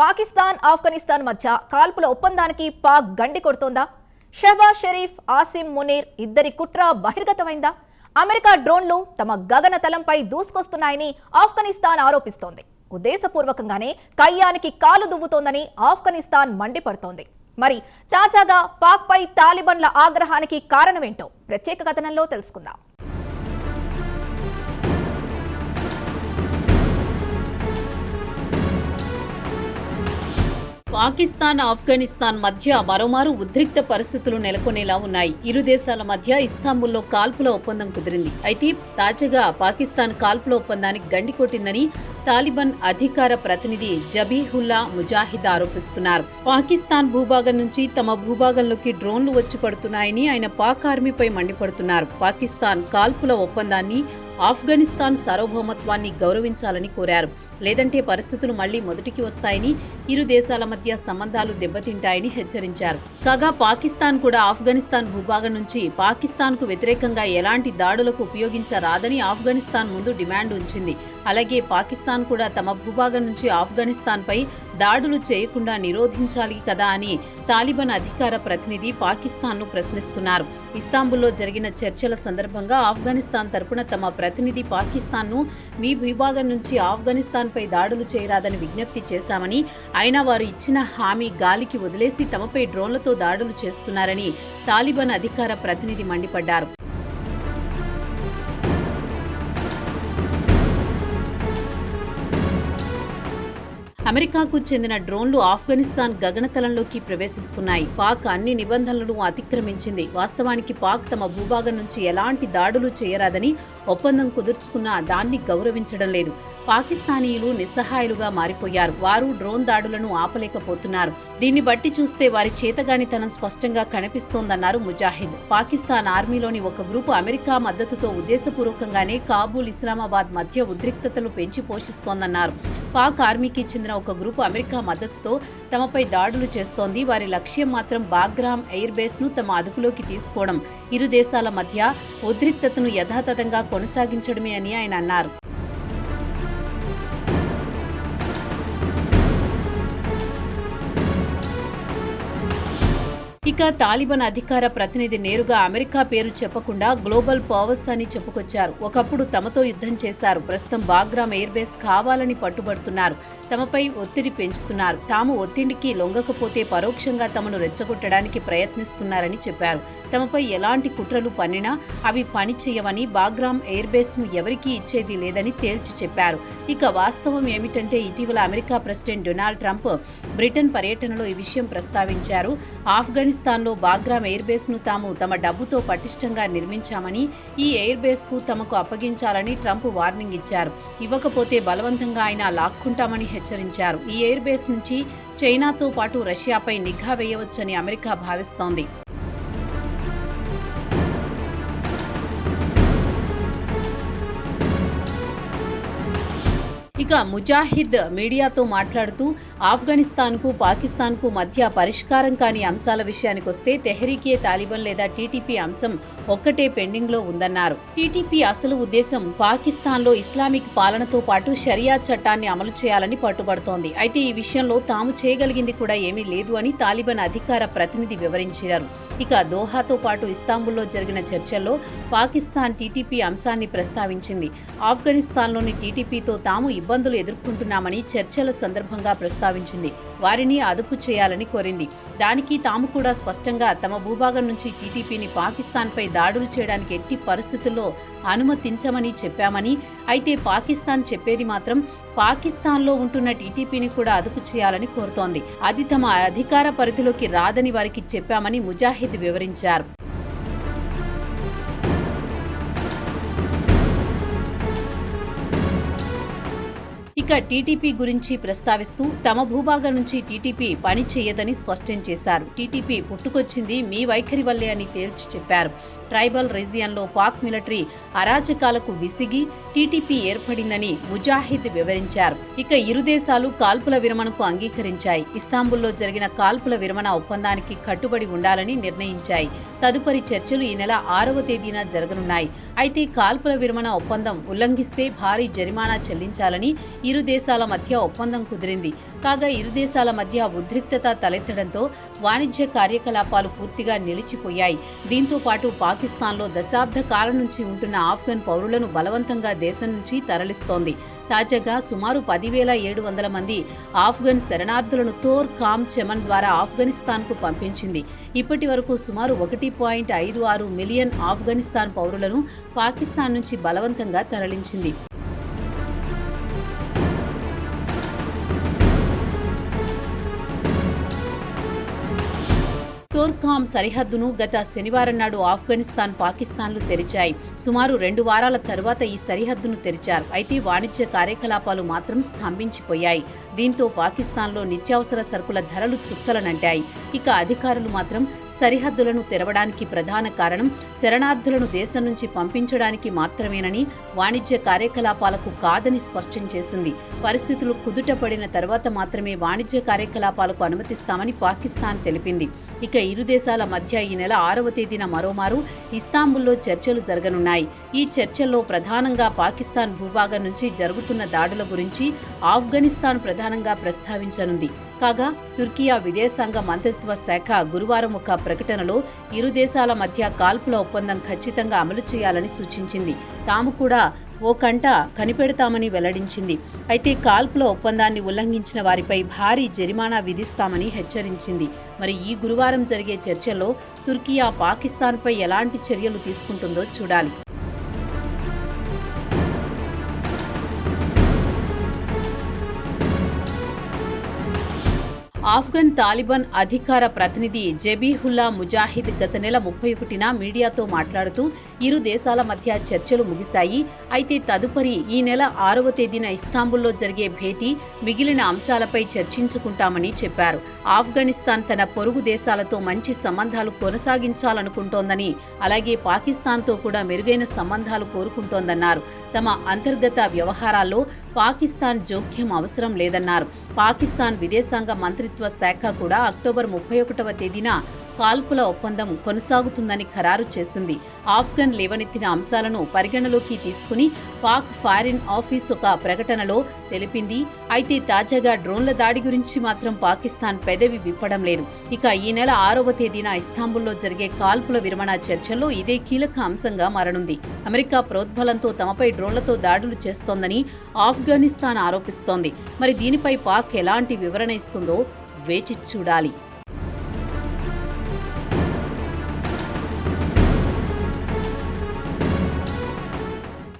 పాకిస్తాన్ ఆఫ్ఘనిస్తాన్ మధ్య కాల్పుల ఒప్పందానికి పాక్ గండి కొడుతోందా? షహబాజ్ షరీఫ్ ఆసిమ్ మునీర్ ఇద్దరి కుట్ర బహిర్గతమైందా? అమెరికా డ్రోన్లు తమ గగన తలంపై దూసుకొస్తున్నాయని ఆఫ్ఘనిస్తాన్ ఆరోపిస్తోంది. ఉద్దేశపూర్వకంగానే కయ్యానికి కాలు దువ్వుతోందని ఆఫ్ఘనిస్తాన్ మండిపడుతోంది. మరి తాజాగా పాక్పై తాలిబన్ల ఆగ్రహానికి కారణమేంటో ప్రత్యేక కథనంలో తెలుసుకుందాం. పాకిస్తాన్ ఆఫ్ఘనిస్తాన్ మధ్య మరోమారు ఉద్రిక్త పరిస్థితులు నెలకొనేలా ఉన్నాయి. ఇరు దేశాల మధ్య ఇస్తాంబుల్లో కాల్పుల ఒప్పందం కుదిరింది. అయితే తాజాగా పాకిస్తాన్ కాల్పుల ఒప్పందానికి గండి కొట్టిందని తాలిబాన్ అధికార ప్రతినిధి జబీహుల్లా ముజాహిద్ ఆరోపిస్తున్నారు. పాకిస్తాన్ భూభాగం నుంచి తమ భూభాగంలోకి డ్రోన్లు వచ్చి పడుతున్నాయని ఆయన పాక్ ఆర్మీపై మండిపడుతున్నారు. పాకిస్తాన్ కాల్పుల ఒప్పందాన్ని ఆఫ్ఘనిస్తాన్ సార్వభౌమత్వాన్ని గౌరవించాలని కోరారు. లేదంటే పరిస్థితులు మళ్ళీ మొదటికి వస్తాయని ఇరు దేశాల మధ్య సంబంధాలు దెబ్బతింటాయని హెచ్చరించారు. కాగా పాకిస్తాన్ కూడా ఆఫ్ఘనిస్తాన్ భూభాగం నుంచి పాకిస్తాన్కు వ్యతిరేకంగా ఎలాంటి దాడులకు ఉపయోగించరాదని ఆఫ్ఘనిస్తాన్ ముందు డిమాండ్ ఉంచింది. అలాగే పాకిస్తాన్ కూడా తమ భూభాగం నుంచి ఆఫ్ఘనిస్తాన్ పై దాడులు చేయకుండా నిరోధించాలి కదా అని తాలిబాన్ అధికార ప్రతినిధి పాకిస్తాన్ను ప్రశ్నిస్తున్నారు. ఇస్తాంబుల్లో జరిగిన చర్చల సందర్భంగా ఆఫ్ఘనిస్తాన్ తరపున తమ ప్రతినిధి పాకిస్తాన్ను మీ విభాగం నుంచి ఆఫ్ఘనిస్తాన్ పై దాడులు చేయరాదని విజ్ఞప్తి చేశామని అయినా వారు ఇచ్చిన హామీ గాలికి వదిలేసి తమపై డ్రోన్లతో దాడులు చేస్తున్నారని తాలిబాన్ అధికార ప్రతినిధి మండిపడ్డారు. అమెరికాకు చెందిన డ్రోన్లు ఆఫ్ఘనిస్తాన్ గగనతలంలోకి ప్రవేశిస్తున్నాయి. పాక్ అన్ని నిబంధనలను అతిక్రమించింది. వాస్తవానికి పాక్ తమ భూభాగం నుంచి ఎలాంటి దాడులు చేయరాదని ఒప్పందం కుదుర్చుకున్నా దాన్ని గౌరవించడం లేదు. పాకిస్తానీయులు నిస్సహాయులుగా మారిపోయారు. వారు డ్రోన్ దాడులను ఆపలేకపోతున్నారు. దీన్ని బట్టి చూస్తే వారి చేతగానితనం స్పష్టంగా కనిపిస్తోందన్నారు ముజాహిద్. పాకిస్తాన్ ఆర్మీలోని ఒక గ్రూపు అమెరికా మద్దతుతో ఉద్దేశపూర్వకంగానే కాబూల్ ఇస్లామాబాద్ మధ్య ఉద్రిక్తతలు పెంచి పోషిస్తోందన్నారు. పాక్ ఆర్మీకి చెందిన ఒక గ్రూపు అమెరికా మద్దతుతో తమపై దాడులు చేస్తోంది. వారి లక్ష్యం మాత్రం బాగ్రామ్ ఎయిర్ బేస్ను తమ అదుపులోకి తీసుకోవడం. ఇరు దేశాల మధ్య ఉద్రిక్తతను యథాతథంగా కొనసాగించడమే అని ఆయన అన్నారు. ఇక తాలిబాన్ అధికార ప్రతినిధి నేరుగా అమెరికా పేరు చెప్పకుండా గ్లోబల్ పవర్స్ అని చెప్పుకొచ్చారు. ఒకప్పుడు తమతో యుద్ధం చేశారు. ప్రస్తుతం బాగ్రామ్ ఎయిర్బేస్ కావాలని పట్టుబడుతున్నారు. తమపై ఒత్తిడి పెంచుతున్నారు. తాము ఒత్తిడికి లొంగకపోతే పరోక్షంగా తమను రెచ్చగొట్టడానికి ప్రయత్నిస్తున్నారని చెప్పారు. తమపై ఎలాంటి కుట్రలు పన్నినా అవి పని చేయవని బాగ్రామ్ ఎయిర్బేస్ను ను ఎవరికీ ఇచ్చేది లేదని తేల్చి చెప్పారు. ఇక వాస్తవం ఏమిటంటే ఇటీవల America president Donald Trump Britain పర్యటనలో ఈ విషయం ప్రస్తావించారు. ఆఫ్ఘనిస్తాన్ పాకిస్తాన్లో బాగ్రామ్ ఎయిర్ బేస్ను తాము తమ డబ్బుతో పటిష్టంగా నిర్మించామని ఈ ఎయిర్ బేస్కు తమకు అప్పగించాలని ట్రంప్ వార్నింగ్ ఇచ్చారు. ఇవ్వకపోతే బలవంతంగా ఆయన లాక్కుంటామని హెచ్చరించారు. ఈ ఎయిర్ బేస్ నుంచి చైనాతో పాటు రష్యాపై నిఘా వేయవచ్చని అమెరికా భావిస్తోంది. ఇక ముజాహిద్ మీడియాతో మాట్లాడుతూ ఆఫ్ఘనిస్తాన్కు పాకిస్తాన్కు మధ్య పరిష్కారం కాని అంశాల విషయానికి వస్తే తెహరీకే తాలిబాన్ లేదా టీటీపీ అంశం ఒక్కటే పెండింగ్లో ఉందన్నారు. టీటీపీ అసలు ఉద్దేశం పాకిస్తాన్లో ఇస్లామిక్ పాలనతో పాటు షరియా చట్టాన్ని అమలు చేయాలని పట్టుబడుతోంది. అయితే ఈ విషయంలో తాము చేయగలిగింది కూడా ఏమీ లేదు అని తాలిబాన్ అధికార ప్రతినిధి వివరించారు. ఇక దోహాతో పాటు ఇస్తాంబుల్లో జరిగిన చర్చల్లో పాకిస్తాన్ టీటీపీ అంశాన్ని ప్రస్తావించింది. ఆఫ్ఘనిస్తాన్లోని టీటీపీతో తాము ఇబ్బంది ఇబ్బందులు ఎదుర్కొంటున్నామని చర్చల సందర్భంగా ప్రస్తావించింది. వారిని అదుపు చేయాలని కోరింది. దానికి తాము కూడా స్పష్టంగా తమ భూభాగం నుంచి టీటీపీని పాకిస్తాన్పై దాడులు చేయడానికి ఎట్టి పరిస్థితుల్లో అనుమతించమని చెప్పామని అయితే పాకిస్తాన్ చెప్పేది మాత్రం పాకిస్తాన్లో ఉంటున్న టీటీపీని కూడా అదుపు చేయాలని కోరుతోంది. అది తమ అధికార పరిధిలోకి రాదని వారికి చెప్పామని ముజాహిద్ వివరించారు. ఇక టీటీపీ గురించి ప్రస్తావిస్తూ తమ భూభాగం నుంచి టీటీపీ పని చేయదని స్పష్టం చేశారు. టీటీపీ పుట్టుకొచ్చింది మీ వైఖరి వల్లే అని తేల్చి చెప్పారు. ట్రైబల్ రీజియన్లో పాక్ మిలిటరీ అరాచకాలకు విసిగి టీటీపీ ఏర్పడిందని ముజాహిద్ వివరించారు. ఇక ఇరు దేశాలు కాల్పుల విరమణకు అంగీకరించాయి. ఇస్తాంబుల్లో జరిగిన కాల్పుల విరమణ ఒప్పందానికి కట్టుబడి ఉండాలని నిర్ణయించాయి. తదుపరి చర్చలు ఈ నెల ఆరవ తేదీన జరగనున్నాయి. అయితే కాల్పుల విరమణ ఒప్పందం ఉల్లంఘిస్తే భారీ జరిమానా చెల్లించాలని ఇరు దేశాల మధ్య ఒప్పందం కుదిరింది. కాగా ఇరు దేశాల మధ్య ఉద్రిక్తత తలెత్తడంతో వాణిజ్య కార్యకలాపాలు పూర్తిగా నిలిచిపోయాయి. దీంతో పాటు పాక్ పాకిస్తాన్లో దశాబ్ద కాలం నుంచి ఉంటున్న ఆఫ్ఘన్ పౌరులను బలవంతంగా దేశం నుంచి తరలిస్తోంది. తాజాగా సుమారు పదివేల ఏడు వందల మంది ఆఫ్ఘన్ శరణార్థులను తోర్ కామ్ చెమన్ ద్వారా ఆఫ్ఘనిస్తాన్కు పంపించింది. ఇప్పటి వరకు సుమారు ఒకటి పాయింట్ ఐదు ఆరు మిలియన్ ఆఫ్ఘనిస్తాన్ పౌరులను పాకిస్తాన్ నుంచి బలవంతంగా తరలించింది. తోర్ఖామ్ సరిహద్దును గత శనివారం నాడు ఆఫ్ఘనిస్తాన్ పాకిస్తాన్లు తెరిచాయి. సుమారు రెండు వారాల తర్వాత ఈ సరిహద్దును తెరిచారు. అయితే వాణిజ్య కార్యకలాపాలు మాత్రం స్తంభించిపోయాయి. దీంతో పాకిస్తాన్లో నిత్యావసర సరుకుల ధరలు చుక్కలనంటాయి ఇక అధికారులు మాత్రం సరిహద్దులను తెరవడానికి ప్రధాన కారణం శరణార్థులను దేశం నుంచి పంపించడానికి మాత్రమేనని వాణిజ్య కార్యకలాపాలకు కాదని స్పష్టం చేసింది. పరిస్థితులు కుదుటపడిన తర్వాత మాత్రమే వాణిజ్య కార్యకలాపాలకు అనుమతిస్తామని పాకిస్తాన్ తెలిపింది. ఇక ఇరు దేశాల మధ్య ఈ నెల ఆరవ తేదీన మరోమారు ఇస్తాంబుల్లో చర్చలు జరగనున్నాయి. ఈ చర్చల్లో ప్రధానంగా పాకిస్తాన్ భూభాగం నుంచి జరుగుతున్న దాడుల గురించి ఆఫ్ఘనిస్తాన్ ప్రధానంగా ప్రస్తావించనుంది. కాగా తుర్కియా విదేశాంగ మంత్రిత్వ శాఖ గురువారం ఒక ప్రకటనలో ఇరు దేశాల మధ్య కాల్పుల ఒప్పందం ఖచ్చితంగా అమలు చేయాలని సూచించింది. తాము కూడా ఓ కంట కనిపెడతామని వెల్లడించింది. అయితే కాల్పుల ఒప్పందాన్ని ఉల్లంఘించిన వారిపై భారీ జరిమానా విధిస్తామని హెచ్చరించింది. మరి ఈ గురువారం జరిగే చర్చల్లో తుర్కియా పాకిస్తాన్పై ఎలాంటి చర్యలు తీసుకుంటుందో చూడాలి. ఆఫ్ఘన్ తాలిబాన్ అధికార ప్రతినిధి జబీహుల్లా ముజాహిద్ గత నెల ముప్పై ఒకటిన మీడియాతో మాట్లాడుతూ ఇరు దేశాల మధ్య చర్చలు ముగిశాయి. అయితే తదుపరి ఈ నెల ఆరవ తేదీన ఇస్తాంబుల్లో జరిగే భేటీ మిగిలిన అంశాలపై చర్చించుకుంటామని చెప్పారు. ఆఫ్ఘనిస్తాన్ తన పొరుగు దేశాలతో మంచి సంబంధాలు కొనసాగించాలనుకుంటోందని అలాగే పాకిస్తాన్తో కూడా మెరుగైన సంబంధాలు కోరుకుంటోందన్నారు. తమ అంతర్గత వ్యవహారాల్లో పాకిస్తాన్ జోక్యం అవసరం లేదన్నారు. పాకిస్తాన్ విదేశాంగ మంత్రిత్వ శాఖ కూడా అక్టోబర్ ముప్పై ఒకటవ తేదీన కాల్పుల ఒప్పందం కొనసాగుతుందని ఖరారు చేసింది. ఆఫ్ఘన్ లేవనెత్తిన అంశాలను పరిగణలోకి తీసుకుని పాక్ ఫారిన్ ఆఫీస్ ఒక ప్రకటనలో తెలిపింది. అయితే తాజాగా డ్రోన్ల దాడి గురించి మాత్రం పాకిస్తాన్ పెదవి విప్పడం లేదు. ఇక ఈ నెల ఆరవ తేదీన ఇస్తాంబుల్లో జరిగే కాల్పుల విరమణ చర్చల్లో ఇదే కీలక అంశంగా మారనుంది. అమెరికా ప్రోద్బలంతో తమపై డ్రోన్లతో దాడులు చేస్తోందని ఆఫ్ఘనిస్తాన్ ఆరోపిస్తోంది. మరి దీనిపై పాక్ ఎలాంటి వివరణ ఇస్తుందో వేచి చూడాలి.